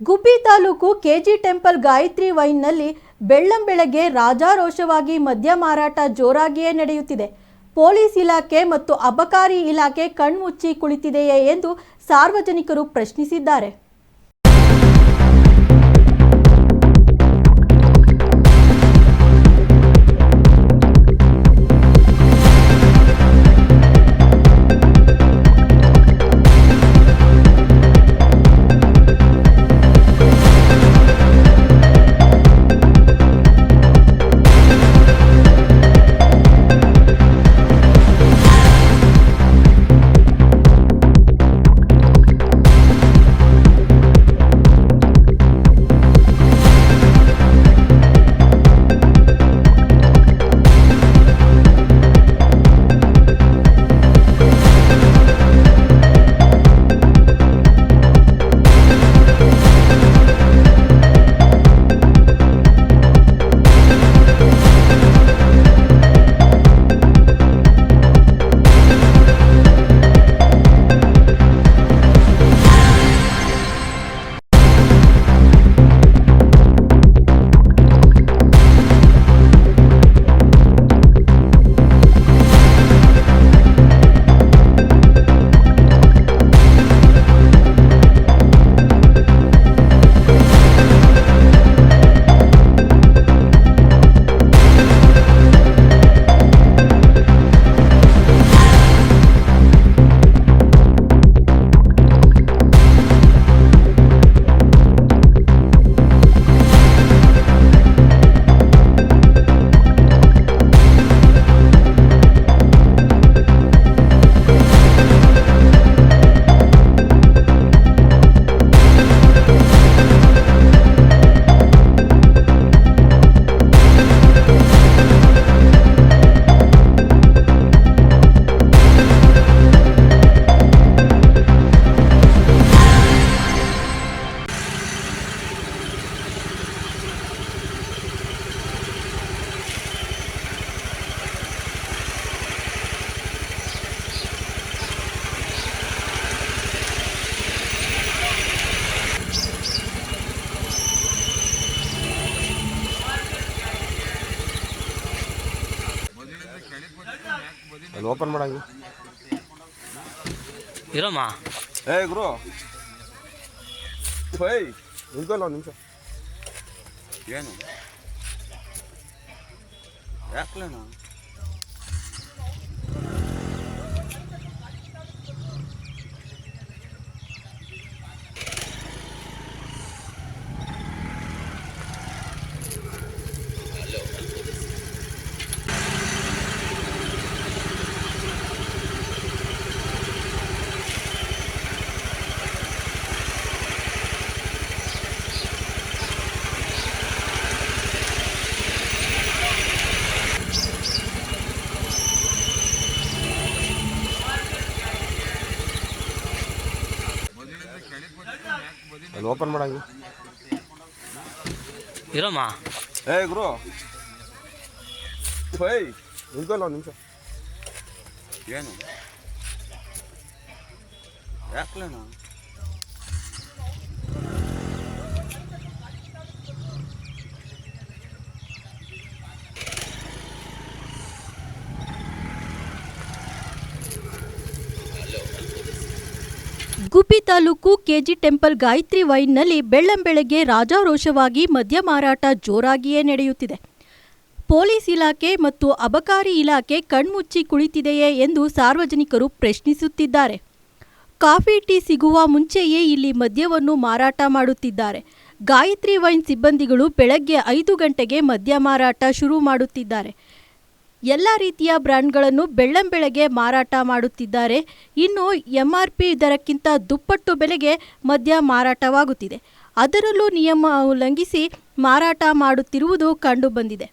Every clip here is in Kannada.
ಗುಬ್ಬಿ ತಾಲೂಕು ಕೆಜಿ ಟೆಂಪಲ್ ಗಾಯತ್ರಿ ವೈನ್ನಲ್ಲಿ ಬೆಳ್ಳಂಬೆಳಗ್ಗೆ ರಾಜಾರೋಷವಾಗಿ ಮದ್ಯ ಮಾರಾಟ ಜೋರಾಗಿಯೇ ನಡೆಯುತ್ತಿದೆ. ಪೊಲೀಸ್ ಇಲಾಖೆ ಮತ್ತು ಅಬಕಾರಿ ಇಲಾಖೆ ಕಣ್ಮುಚ್ಚಿ ಕುಳಿತಿದೆಯೇ ಎಂದು ಸಾರ್ವಜನಿಕರು ಪ್ರಶ್ನಿಸಿದ್ದಾರೆ. ಅಲ್ಲಿ ಓಪನ್ ಮಾಡಂಗಿ. ಇರಮ್ಮ. ಏ ಗುರು. ಹೇಯ್ ನಿಂತಲ್ಲ ಒಂದು ನಿಮಿಷ ಏನು? ಯಾಕ್ಲೇನ ಅಲ್ಲಿ ಓಪನ್ ಮಾಡಂಗಿ. ಇರಮ್ಮ. ಏ ಗುರು. ಹೇಯ್ ನಿಂತಲ್ಲ ಒಂದು ನಿಮಿಷ ಏನು? ಯಾಕ್ಲೇನ ಗುಬ್ಬಿ ತಾಲೂಕು ಕೆಜಿ ಟೆಂಪಲ್ ಗಾಯತ್ರಿ ವೈನ್ನಲ್ಲಿ ಬೆಳ್ಳಂಬೆಳಗ್ಗೆ ರಾಜಾರೋಷವಾಗಿ ಮದ್ಯ ಮಾರಾಟ ಜೋರಾಗಿಯೇ ನಡೆಯುತ್ತಿದೆ. ಪೊಲೀಸ್ ಇಲಾಖೆ ಮತ್ತು ಅಬಕಾರಿ ಇಲಾಖೆ ಕಣ್ಮುಚ್ಚಿ ಕುಳಿತಿದೆಯೇ ಎಂದು ಸಾರ್ವಜನಿಕರು ಪ್ರಶ್ನಿಸುತ್ತಿದ್ದಾರೆ. ಕಾಫಿ ಟೀ ಸಿಗುವ ಮುಂಚೆಯೇ ಇಲ್ಲಿ ಮದ್ಯವನ್ನು ಮಾರಾಟ ಮಾಡುತ್ತಿದ್ದಾರೆ. ಗಾಯತ್ರಿ ವೈನ್ ಸಿಬ್ಬಂದಿಗಳು ಬೆಳಗ್ಗೆ ಐದು ಗಂಟೆಗೆ ಮದ್ಯ ಮಾರಾಟ ಶುರು ಮಾಡುತ್ತಿದ್ದಾರೆ. ಎಲ್ಲ ರೀತಿಯ ಬ್ರ್ಯಾಂಡ್ಗಳನ್ನು ಬೆಳ್ಳಂಬೆಳಗ್ಗೆ ಮಾರಾಟ ಮಾಡುತ್ತಿದ್ದಾರೆ. ಇನ್ನು ಎಂ ಆರ್ ಪಿ ದರಕ್ಕಿಂತ ದುಪ್ಪಟ್ಟು ಬೆಲೆಗೆ ಮದ್ಯ ಮಾರಾಟವಾಗುತ್ತಿದೆ. ಅದರಲ್ಲೂ ನಿಯಮ ಉಲ್ಲಂಘಿಸಿ ಮಾರಾಟ ಮಾಡುತ್ತಿರುವುದು ಕಂಡುಬಂದಿದೆ.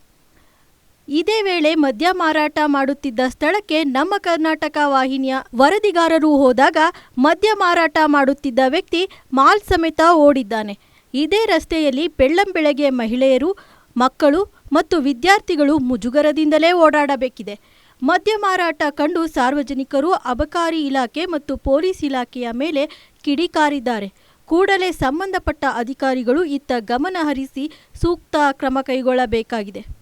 ಇದೇ ವೇಳೆ ಮದ್ಯ ಮಾರಾಟ ಮಾಡುತ್ತಿದ್ದ ಸ್ಥಳಕ್ಕೆ ನಮ್ಮ ಕರ್ನಾಟಕ ವಾಹಿನಿಯ ವರದಿಗಾರರು ಹೋದಾಗ ಮದ್ಯ ಮಾರಾಟ ಮಾಡುತ್ತಿದ್ದ ವ್ಯಕ್ತಿ ಮಾಲ್ ಸಮೇತ ಓಡಿದ್ದಾನೆ. ಇದೇ ರಸ್ತೆಯಲ್ಲಿ ಬೆಳ್ಳಂಬೆಳಗ್ಗೆ ಮಹಿಳೆಯರು, ಮಕ್ಕಳು ಮತ್ತು ವಿದ್ಯಾರ್ಥಿಗಳು ಮುಜುಗರದಿಂದಲೇ ಓಡಾಡಬೇಕಿದೆ. ಮದ್ಯ ಮಾರಾಟ ಕಂಡು ಸಾರ್ವಜನಿಕರು ಅಬಕಾರಿ ಇಲಾಖೆ ಮತ್ತು ಪೊಲೀಸ್ ಇಲಾಖೆಯ ಮೇಲೆ ಕಿಡಿಕಾರಿದ್ದಾರೆ ಕೂಡಲೇ ಸಂಬಂಧಪಟ್ಟ ಅಧಿಕಾರಿಗಳು ಇತ್ತ ಗಮನ ಹರಿಸಿ ಸೂಕ್ತ ಕ್ರಮ ಕೈಗೊಳ್ಳಬೇಕಾಗಿದೆ.